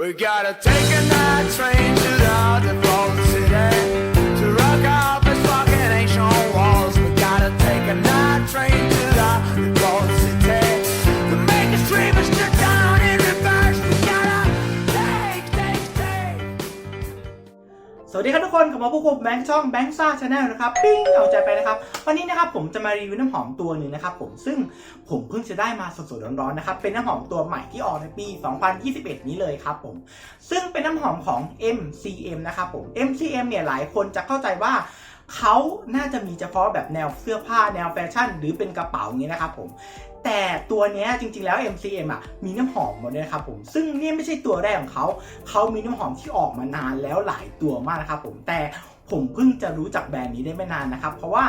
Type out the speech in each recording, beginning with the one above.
We gotta take a night train to the underground สวัสดีครับทุกคนกลับมาพบกับแบงค์ช่องแบงค์ซ่าชาแนลนะครับปิ้งเอาใจไปนะครับ วันนี้นะครับผมจะมารีวิวน้ำหอมตัวหนึ่งนะครับผมซึ่งผมเพิ่งจะได้มาสดๆร้อนๆนะครับเป็นน้ำหอมตัวใหม่ที่ออกในปี 2021 นี้เลยครับผมซึ่งเป็นน้ำหอมของ MCM นะครับผม MCM เนี่ยหลายคนจะเข้าใจว่าเขาน่าจะมีเฉพาะแบบแนวเสื้อผ้าแนวแฟชั่น หรือเป็นกระเป๋าอย่างนี้นะครับผม แต่ตัวเนี้ยจริงๆแล้ว MCM อะมีน้ำหอมหมดเลยครับผม ซึ่งเนี่ยไม่ใช่ตัวแรกของเขาเขามีน้ำหอมที่ออกมานานแล้วหลายตัวมากนะครับผมแต่ผมเพิ่งจะรู้จักแบรนด์นี้ได้ไม่นานนะครับ เพราะว่า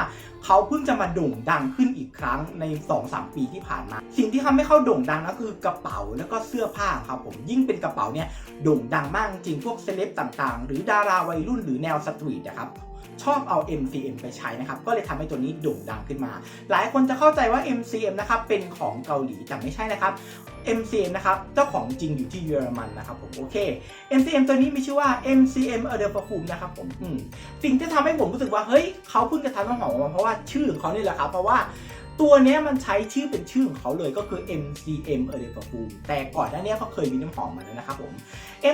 เขาเพิ่งจะมาโด่งดังขึ้นอีกครั้งใน 2-3 ปีที่ผ่านมา สิ่งที่ทำให้เขาโด่งดังก็คือกระเป๋าแล้วก็เสื้อผ้าครับผมยิ่งเป็นกระเป๋าเนี่ยโด่งดังมากจริงพวกเซเลบต่างๆ หรือดาราวัยรุ่นหรือแนวสตรีทนะครับ ชอบเอา MCM ไปใช้นะครับ ก็เลยทำให้ตัวนี้โด่งดังขึ้นมา หลายคนจะเข้าใจว่า MCM นะครับเป็นของเกาหลีแต่ไม่ใช่นะครับ MCM นะครับ เจ้าของจริงอยู่ที่เยอรมันนะครับผมโอเค MCM ตัวนี้มีชื่อว่า MCM a d e r Perfume นะครับผมอืมสิ่งที่ทำให้ผมรู้สึกว่าเฮ้ยเขาเพิ่งจะทำน้ำหอมมาเพราะว่าชื่อของเขานี่แหละครับ เพราะว่าตัวนี้มันใช้ชื่อเป็นชื่อของเขาเลยก็คือ MCM a d e r Perfume แต่ก่อนหน้านี้เขาเคยมีน้ำหอมมาแล้วนะครับผม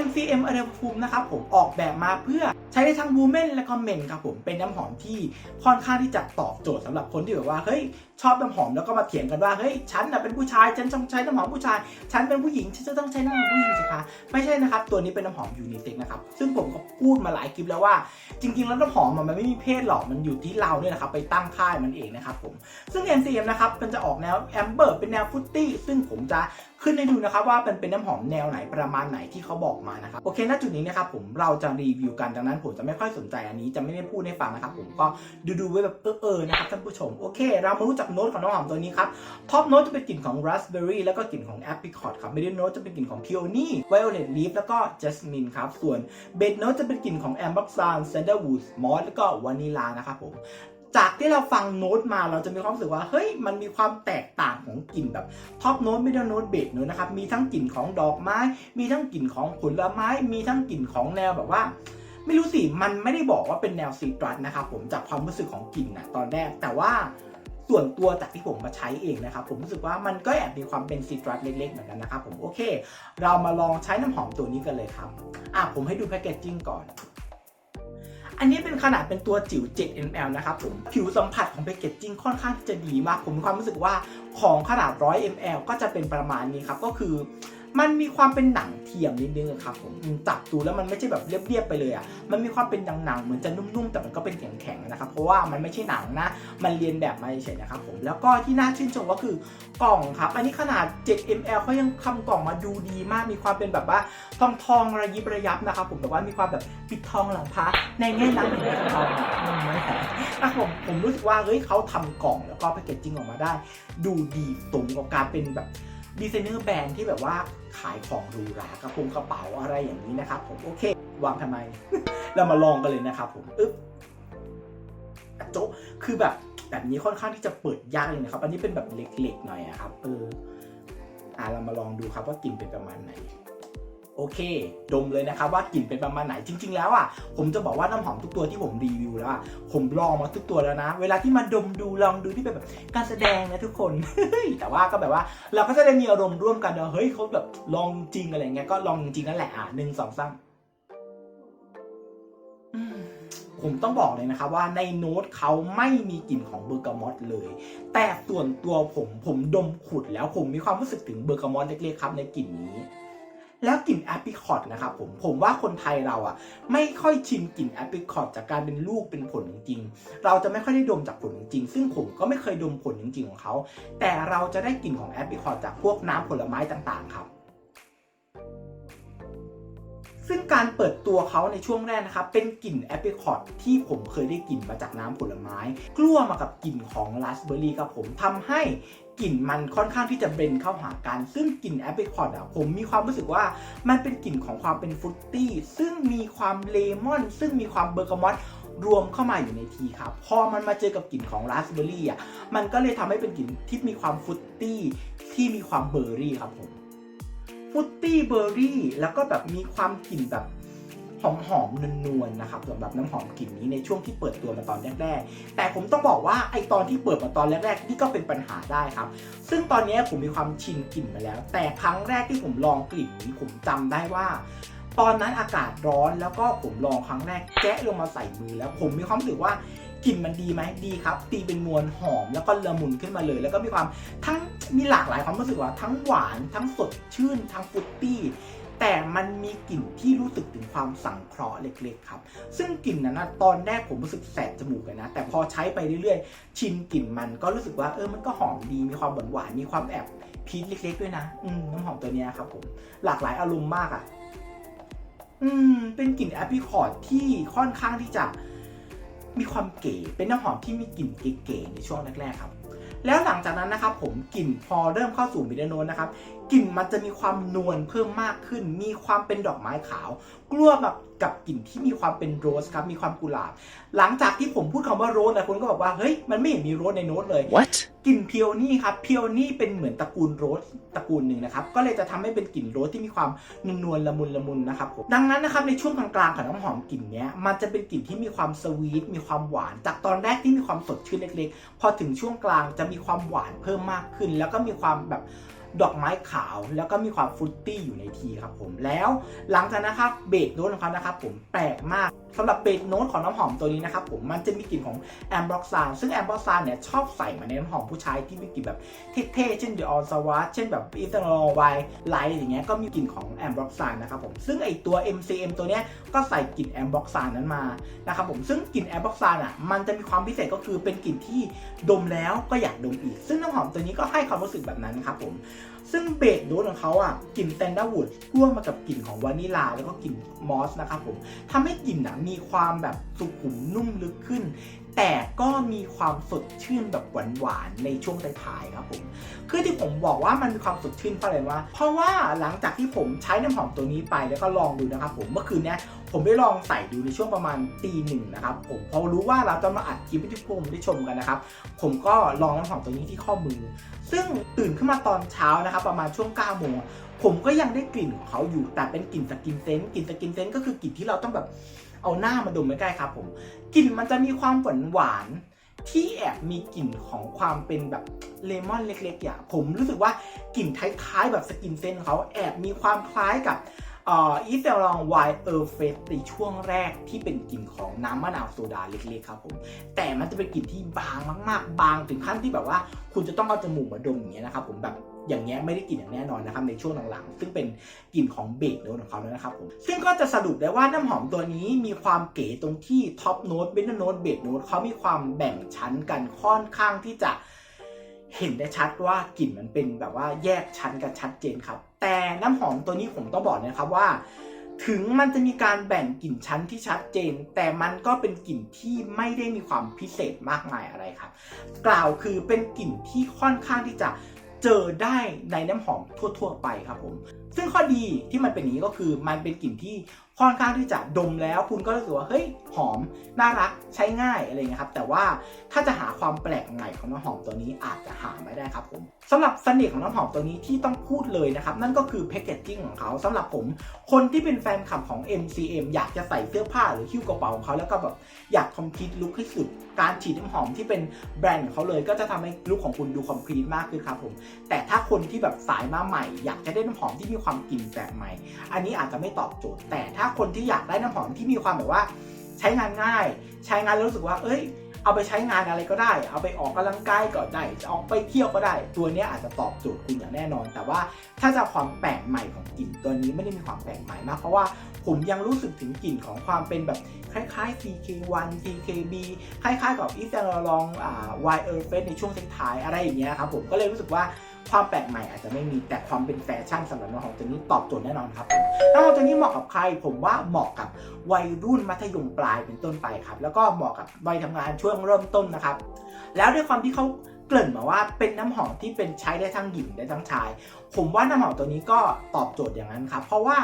MCM a d e r Perfume นะครับผมออกแบบมาเพื่อ ใช้ได้ทั้ง Women และก็ Men ครับผมเป็นน้ำหอมที่ค่อนข้างที่จะตอบโจทย์สำหรับคนที่แบบว่าเฮ้ยชอบน้ำหอมแล้วก็มาเถียงกันว่าเฮ้ยฉันน่ะเป็นผู้ชายฉันต้องใช้น้ำหอมผู้ชาย ฉันเป็นผู้หญิงฉันจะต้องใช้น้ำหอมผู้หญิงสิคะไม่ใช่นะครับตัวนี้เป็นน้ำหอมยูนิเซ็กนะครับซึ่งผมก็พูดมาหลายคลิปแล้วว่า จริง ๆ แล้วน้ำหอมมันไม่มีเพศหรอกมันอยู่ที่เราเนี่ยนะครับไปตั้งค่ายมันเองนะครับผมซึ่ง MCM นะครับมันจะออกแนวแอมเบอร์เป็นแนวฟุตตี้ซึ่งผมจะขึ้นให้ดูนะครับว่ามันเป็นน้ำหอมแนวไหนประมาณไหนที่เขาบอกมานะครับโอเคณจุดนี้นะครับผมเราจะรีวิวกันดังนั้นผมจะไม่ค่อยสนใจอันนี้จะไม่ได้พูดให้ฟังนะครับผมก็ดูดูๆไว้แบบเออๆนะครับท่านผู้ชมโอเค เรามารู้จักโน้ตของน้ำหอมตัวนี้ครับท็อปโน้ตจะเป็นกลิ่นของ raspberry แล้วก็กลิ่นของ apricot ครับ middle note จะเป็นกลิ่นของ peony violet leaf แล้วก็ jasmine ครับส่วน bed note จะเป็นกลิ่นของ ambergris sandalwood moss แล้วก็ vanilla นะครับผมจากที่เราฟังโน้ตมาเราจะมีความรู้สึกว่าเฮ้ยมันมีความแตกต่างของกลิ่นแบบท็อปโน้ต middle note base note นะครับมีทั้งกลิ่นของดอกไม้ มีทั้งกลิ่นของผลไม้ มีทั้งกลิ่นของแนวแบบว่า ไม่รู้สิมันไม่ได้บอกว่าเป็นแนวซีตรัสนะครับผมจากความรู้สึกของกลิ่นนะตอนแรกแต่ว่าส่วนตัวจากที่ผมมาใช้เองนะครับ ผมรู้สึกว่ามันก็แอบมีความเป็นซีตรัสเล็กๆเหมือนกันนะครับผมโอเค เรามาลองใช้น้ำหอมตัวนี้กันเลยครับอะผมให้ดูแพคเกจจิ้งก่อน อันนี้เป็นขนาดเป็นตัวจิ๋ว 7 ml นะครับผมผิวสัมผัสของแพคเกจจิ้งค่อนข้างที่จะดีมาก ผมมีความรู้สึกว่าของขนาด 100 ml ก็จะเป็นประมาณนี้ครับก็คือ มันมีความเป็นหนังเทียมนิดนึงครับผมจับดูแล้วมันไม่ใช่แบบเรียบๆไปเลยอะมันมีความเป็นหนังๆเหมือนจะนุ่มๆ แต่มันก็เป็นแข็งๆนะครับเพราะว่ามันไม่ใช่หนังนะ มันเรียนแบบมาเฉยๆนะครับผมแล้วก็ที่น่าชื่นชมก็คือกล่องครับ อันนี้ขนาด 7 ml เขายังทำกล่องมาดูดีมากมีความเป็นแบบว่าทองทองๆระยิบระยับนะครับผมแต่ว่ามีความแบบปิดทองหลังพระในแง่น้ำหรือในทองอืมไม่แข็งนะครับผมผมรู้สึกว่าเฮ้ยเขาทำกล่องแล้วก็แพคเกจจิ้งออกมาได้ ดูดีสมกับการเป็นแบบ ดีไซเนอร์แบรนด์ที่แบบว่าขายของหรูหรากระโปรงกระเป๋าอะไรอย่างนี้นะครับผมโอเควางทำไม เรามาลองกันเลยนะครับผมอึ๊บโจะคือแบบแบบนี้ค่อนข้างที่จะเปิดยากเลยนะครับ อันนี้เป็นแบบเล็กๆหน่อยอะครับเอออ่าเรามาลองดูครับว่ากลิ่นเป็นประมาณไหน โอเค ดมเลยนะครับว่ากลิ่นเป็นประมาณไหนจริง ๆ แล้วอะผมจะบอกว่าน้ำหอมทุกตัวที่ผมรีวิวแล้วอะผมลองมาทุกตัวแล้วนะ เวลาที่มาดมดูลองดูที่เป็นแบบการแสดงนะทุกคน แต่ว่าก็แบบว่าเราก็จะได้มีอารมณ์ร่วมกันว่าเฮ้ยเขาแบบลองจริงอะไรเงี้ยก็ลองจริงนั่นแหละอะหนึ่งสองสามอืมผมต้องบอกเลยนะครับว่าในโน้ตเขาไม่มีกลิ่นของเบอร์กามอตเลย แต่ส่วนตัวผมผมดมขุดแล้วผมมีความรู้สึกถึงเบอร์กามอตเล็กๆครับในกลิ่นนี้ แล้วกลิ่นแอปริคอตนะครับผมผมว่าคนไทยเราอะไม่ค่อยชิมกลิ่นแอปริคอตจากการเป็นลูกเป็นผลจริงๆเราจะไม่ค่อยได้ดมจากผลจริงๆซึ่งผมก็ไม่เคยดมผลจริงๆของเขาแต่เราจะได้กลิ่นของแอปริคอตจากพวกน้ำผลไม้ต่างๆครับ ซึ่งการเปิดตัวเขาในช่วงแรกนะครับ เป็นกลิ่นแอปริคอตที่ผมเคยได้กลิ่นมาจากน้ำผลไม้ กลัวมากับกลิ่นของราสเบอร์รี่ครับผมทำให้กลิ่นมันค่อนข้างที่จะเบนเข้าหากัน ซึ่งกลิ่นแอปริลคอตอะผมมีความรู้สึกว่ามันเป็นกลิ่นของความเป็นฟรุตตี้ ซึ่งมีความเลมอน ซึ่งมีความเบอร์กามอตรวมเข้ามาอยู่ในทีครับ พอมันมาเจอกับกลิ่นของราสเบอร์รี่อะมันก็เลยทำให้เป็นกลิ่นที่มีความฟรุตตี้ที่มีความเบอร์รี่ครับผม ฟุตตี้เบอร์รี่แล้วก็แบบมีความกลิ่นแบบหอมหอมๆนวลๆนะครับสำหรับน้ำหอมกลิ่นนี้ในช่วงที่เปิดตัวมาตอนแรกๆ แต่ผมต้องบอกว่าไอตอนที่เปิดมาตอนแรกๆนี่ก็เป็นปัญหาได้ครับ ซึ่งตอนนี้ผมมีความชินกลิ่นมาแล้ว แต่ครั้งแรกที่ผมลองกลิ่นนี้ผมจำได้ว่า ตอนนั้นอากาศร้อนแล้วก็ผมลองครั้งแรกแกะลงมาใส่มือแล้วผมมีความรู้สึกว่า กลิ่นมันดีไหมดีครับ ตีเป็นนวลหอมแล้วก็ละมุนขึ้นมาเลย แล้วก็มีความทั้งมีหลากหลายความรู้สึกว่าทั้งหวานทั้งสดชื่น ทั้งฟรุตตี้แต่มันมีกลิ่นที่รู้สึกถึงความสังเคราะห์เล็กๆครับ ซึ่งกลิ่นนั้นนะตอนแรกผมรู้สึกแสบจมูกเลยนะ แต่พอใช้ไปเรื่อยๆ ชินกลิ่นมันก็รู้สึกว่าเออ มันก็หอมดี มีความหวานๆมีความแอบพีชเล็ก ๆ ด้วยนะ อืมน้ำหอมตัวนี้ครับผม หลากหลายอารมณ์มากอะ่ะ อืม เป็นกลิ่นแอปริคอร์ดที่ค่อนข้างที่จะ มีความเก๋เป็นน้ำหอมที่มีกลิ่นเก๋ๆในช่วงแรกๆครับแล้วหลังจากนั้นนะครับผมกลิ่นพอเริ่มเข้าสู่มิดเดโนนนะครับ กลิ่นมันจะมีความนวลเพิ่มมากขึ้น มีความเป็นดอกไม้ขาวกลัวแบบกับกลิ่นที่มีความเป็นโรสครับ มีความกุหลาบ หลังจากที่ผมพูดคำว่าโรสหลายคนก็บอกว่า เฮ้ย มันไม่เห็นมีโรสในโน้ตเลย What? กลิ่นเพียวนี่ครับ เพียวนี่เป็นเหมือนตระกูลโรสตระกูลหนึ่งนะครับ ก็เลยจะทำให้เป็นกลิ่นโรสที่มีความนวลๆละมุนละมุนนะครับผมดังนั้นนะครับในช่วงกลางๆของน้ำหอมกลิ่นเนี้ยมันจะเป็นกลิ่นที่มีความสวีท มีความหวาน จากตอนแรกที่มีความสดชื่นเล็ก ๆ พอถึงช่วงกลางจะมีความหวานเพิ่มมากขึ้น แล้วก็มีความแบบ ดอกไม้ขาว แล้วก็มีความฟรุตตี้อยู่ในทีครับผมแล้วหลังจากนะครับเบสโน้ตของเขานะครับผมแปลกมากสำหรับเบสโน้ตของน้ำหอมตัวนี้นะครับผมมันจะมีกลิ่นของแอมบล็อกซานซึ่งแอมบล็อกซานเนี่ยชอบใส่มาในน้ำหอมผู้ชายที่มีกลิ่นแบบเท่ๆเช่นเดออนสว t เช่นแบบอีสเตอร์ไวไลท์อย่างเงี้ยก็มีกลิ่นของแอมบล็อกซานนะครับผมซึ่งไอตัว MCM ตัวเนี้ยก็ใส่กลิ่นแอมบล็อกซานนั้นมานะครับผมซึ่งกลิ่นแอมบล็อกซานอะมันจะมีความพิเศษก็คือเป็นกลิ่นที่ดมแล้วก็อยากดมอีก ซึ่งน้ำหอมตัวนี้ก็ให้ความรู้สึกแบบนั้นครับผม ซึ่งเบสโน้ตของเขาอะกลิ่นแซนด้าวูดร่วมมากับกลิ่นของวานิลาแล้วก็กลิ่นมอสนะครับผมทำให้กลิ่นอะมีความแบบสุขุมนุ่มลึกขึ้น แต่ก็มีความสดชื่นแบบหวานๆในช่วงท้ายๆครับผมคือที่ผมบอกว่ามันมีความสดชื่นเพราะอะไรวะเพราะว่าหลังจากที่ผมใช้น้ำหอมตัวนี้ไปแล้วก็ลองดูนะครับผมเมื่อคืนเนี้ยผมได้ลองใส่ดูในช่วงประมาณตีหนึ่งนะครับผมพอรู้ว่าเราจะมาอัดคลิปให้ทุกคนได้ชมกันนะครับ ผมก็ลองน้ำหอมตัวนี้ที่ข้อมือ ซึ่งตื่นขึ้นมาตอนเช้านะครับ ประมาณช่วง9โมง ผมก็ยังได้กลิ่นของเขาอยู่แต่เป็นกลิ่นสกินเซนต์กลิ่นสกินเซนต์ก็คือกลิ่นที่เราต้องแบบเอาหน้ามาดมใกล้ๆครับผมกลิ่นมันจะมีความหวานหวานที่แอบมีกลิ่นของความเป็นแบบเลมอนเล็กๆอย่างผมรู้สึกว่ากลิ่นคล้ายๆแบบสกินเซนต์เขาแอบมีความคล้ายกับอ่ออีเซลองไวเออร์เฟสในช่วงแรกที่เป็นกลิ่นของน้ำมะนาวโซดาเล็กๆครับผม แต่มันจะเป็นกลิ่นที่บางมากๆ บางถึงขั้นที่แบบว่า คุณจะต้องเอาจมูกมาดมอย่างเงี้ยนะครับผมแบบ อย่างเงี้ยไม่ได้กลิ่นอย่างแน่นอนนะครับในช่วงหลังๆ ซึ่งเป็นกลิ่นของเบสโน้ตของเขาแล้วนะครับผมซึ่งก็จะสรุปได้ว่าน้ำหอมตัวนี้มีความเก๋ตรงที่ท็อปโน้ตเบนโน้ตเบสโน้ตเขามีความแบ่งชั้นกันค่อนข้างที่จะเห็นได้ชัดว่ากลิ่นมันเป็นแบบว่าแยกชั้นกันชัดเจนครับ แต่น้ำหอมตัวนี้ผมต้องบอกนะครับว่า ถึงมันจะมีการแบ่งกลิ่นชั้นที่ชัดเจน แต่มันก็เป็นกลิ่นที่ไม่ได้มีความพิเศษมากมายอะไรครับ กล่าวคือเป็นกลิ่นที่ค่อนข้างที่จะ เจอได้ในน้ำหอมทั่ว ๆ ไปครับผม ซึ่งข้อดีที่มันเป็นอย่างนี้ก็คือมันเป็นกลิ่นที่ ค่อนข้างที่จะดมแล้วคุณก็รู้สึกว่าเฮ้ยหอมน่ารักใช้ง่ายอะไรเงี้ยครับแต่ว่าถ้าจะหาความแปลกใหม่ของน้ำหอมตัวนี้อาจจะหาไม่ได้ครับผมสำหรับเสน่ห์ของน้ำหอมตัวนี้ที่ต้องพูดเลยนะครับนั่นก็คือแพคเกจจิ้งของเขาสำหรับผม คนที่เป็นแฟนคลับของ MCM อยากจะใส่เสื้อผ้าหรือหิ้วกระเป๋าของเขาแล้วก็แบบอยากคอมพลีทลุคให้สุด การฉีดน้ำหอมที่เป็นแบรนด์ของเขาเลย ก็จะทำให้ลุคของคุณดูคอมพลีทมากขึ้นครับผมแต่ถ้าคนที่แบบสายมาใหม่ อยากจะได้น้ำหอมที่มีความกลิ่นแปลกใหม่ อันนี้อาจจะไม่ตอบโจทย์แต่ถ้าคนที่อยากได้น้ำหอมที่มีความแบบว่า ใช้งานง่าย ใช้งานแล้วรู้สึกว่า เอ้ย เอาไปใช้งานอะไรก็ได้ เอาไปออกกำลังกายก็ได้จะออกไปเที่ยวก็ได้ ตัวนี้อาจจะตอบโจทย์คุณอย่างแน่นอน แต่ว่าถ้าจะความแปลกใหม่ของกลิ่นตัวนี้ไม่ได้มีความแปลกใหม่มากเพราะว่าผมยังรู้สึกถึงกลิ่นของความเป็นแบบคล้ายๆ CK1 CKB คล้ายๆ กับอีสเตอร์ลองอ่า Y e a r f e s ในช่วงท้ายๆอะไรอย่างเงี้ยครับผมก็เลยรู้สึกว่า ความแปลกใหม่อาจจะไม่มีแต่ความเป็นแฟชั่นสำหรับน้ตของเจนี่ตอบโจทย์แน่นอนครับผมน้ำหองเจนี่เหมาะกับใคร ผมว่าเหมาะกับวัยรุ่นมัธยมปลายเป็นต้นไปครับ แล้วก็เหมาะกับวัยทำงานช่วงเริ่มต้นนะครับ แล้วด้วยความที่เขา เกริ่นมาว่าเป็นน้ำหอมที่เป็นใช้ได้ทั้งหญิงได้ทั้งชาย ผมว่าน้ำหอมตัวนี้ก็ตอบโจทย์อย่างนั้นครับ เพราะว่า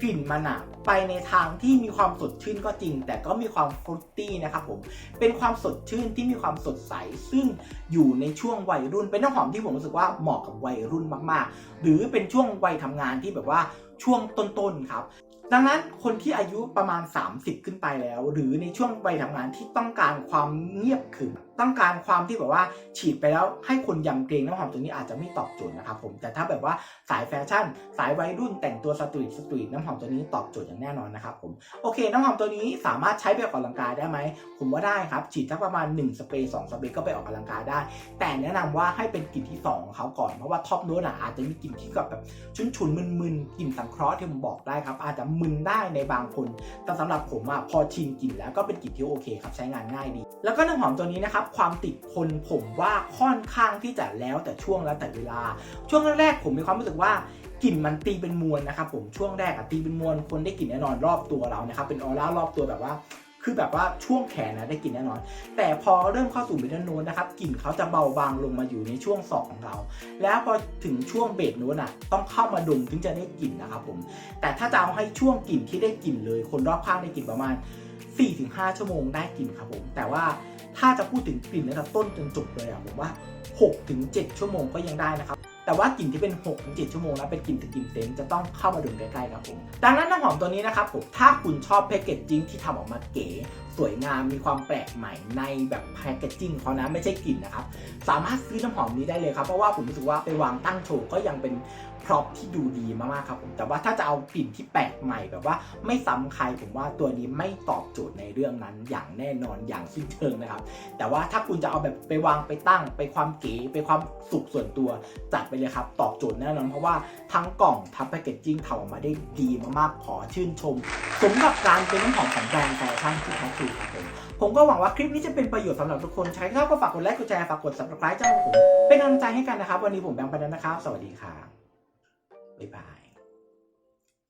กลิ่นมันอะไปในทางที่มีความสดชื่นก็จริง แต่ก็มีความฟรุตตี้นะครับผมเป็นความสดชื่นที่มีความสดใส ซึ่งอยู่ในช่วงวัยรุ่น เป็นน้ำหอมที่ผมรู้สึกว่าเหมาะกับวัยรุ่นมากๆ หรือเป็นช่วงวัยทำงานที่แบบว่าช่วงต้นๆครับ ดังนั้นคนที่อายุประมาณ 30 ขึ้นไปแล้ว หรือในช่วงวัยทำงานที่ต้องการความเงียบขรึมต้องการความที่แบบว่าฉีดไปแล้วให้คนยำเกรงน้ำหอมตัวนี้อาจจะไม่ตอบโจทย์นะครับผมแต่ถ้าแบบว่าสายแฟชั่น สายวัยรุ่นแต่งตัวสตรีทสตรีทน้ำหอมตัวนี้ตอบโจทย์อย่างแน่นอนนะครับผมโอเค น้ำหอมตัวนี้สามารถใช้ไปออกกำลังกายได้ไหมผมว่าได้ครับฉีดสักประมาณ 1 สเปรย์2สเปรย์ก็ไปออกกำลังกายได้ แต่แนะนำว่าให้เป็นกลิ่นที่สองของเขาก่อนเพราะว่าท็อปโน้ตอาจจะมีกลิ่นที่แบบชุนชุนๆมึนๆกลิ่นสังเคราะห์ที่ผมบอกได้ครับอาจจะมึนได้ในบางคน แต่สำหรับผมอะพอชินกลิ่นแล้วก็เป็นกลิ่นที่โอเคครับใช้งานง่ายดี แล้วก็น้ำหอมตัวนี้นะครับความติดคนผมว่าค่อนข้างที่จะแล้วแต่ช่วงแล้วแต่เวลา ช่วงแรกๆผมมีความรู้สึกว่ากลิ่นมันตีเป็นมวลนะครับผมช่วงแรกอะตีเป็นมวลคนได้กลิ่นแน่นอนรอบตัวเรานะครับเป็นออร่ารอบตัวแบบว่า คือแบบว่าช่วงแขนนะได้กลิ่นแน่นอน แต่พอเริ่มเข้าสู่เบสโน้นนะครับกลิ่นเขาจะเบาบางลงมาอยู่ในช่วงศอกของเรา แล้วพอถึงช่วงเบสโน้นอะต้องเข้ามาดมถึงจะได้กลิ่นนะครับผม แต่ถ้าจะเอาให้ช่วงกลิ่นที่ได้กลิ่นเลย คนรอบข้างได้กลิ่นประมาณ 4-5 ชั่วโมงได้กลิ่นครับผม แต่ว่าถ้าจะพูดถึงกลิ่นตั้งแต่ต้นจนจบเลยอะผมว่า 6-7 ชั่วโมงก็ยังได้นะครับ แต่ว่ากลิ่นที่เป็น6-7ชั่วโมงนะเป็นกลิ่นถึงกลิ่นเต็งจะต้องเข้ามาดมใกล้ๆครับผมดังนั้นน้ำหอมตัวนี้นะครับผมถ้าคุณชอบแพคเกจจิ้งที่ทำออกมาเก๋สวยงามมีความแปลกใหม่ในแบบแพคเกจจิ้งเขานะไม่ใช่กลิ่นนะครับสามารถซื้อน้ำหอมนี้ได้เลยครับเพราะว่าผมรู้สึกว่าไปวางตั้งโชว์ก็ยังเป็น พร็อพที่ดูดีมากๆครับผมแต่ว่าถ้าจะเอากลิ่นที่แปลกใหม่แบบว่าไม่ซ้ำใครผมว่าตัวนี้ไม่ตอบโจทย์ในเรื่องนั้นอย่างแน่นอนอย่างสิ้นเชิงนะครับ แต่ว่าถ้าคุณจะเอาแบบไปวางไปตั้ง ไปความเก๋ไปความสุขส่วนตัวจัดไปเลยครับ ตอบโจทย์แน่นอนเพราะว่าทั้งกล่องทั้งแพคเกจจิ้งทำออกมาได้ดีมากๆขอชื่นชมสมกับการเป็นน้ำหอมของแบรนด์แฟชั่นที่แท้ทรูครับผมผมก็หวังว่าคลิปนี้จะเป็นประโยชน์สำหรับทุกคน ใช้ชอบก็ฝากกดไลค์กดแชร์ฝากกด subscribe ช่องผม เป็นกำลังใจให้กันนะครับ วันนี้ผมแบงค์ไปแล้วนะครับ สวัสดีครับ บ๊ายบาย